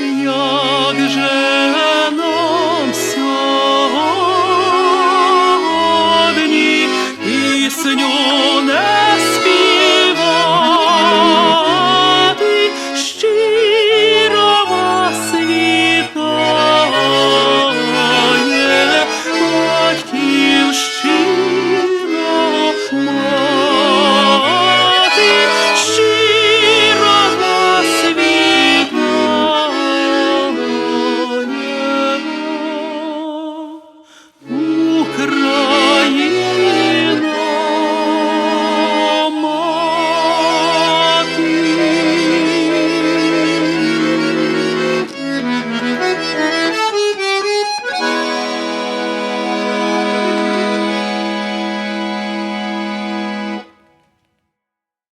jakże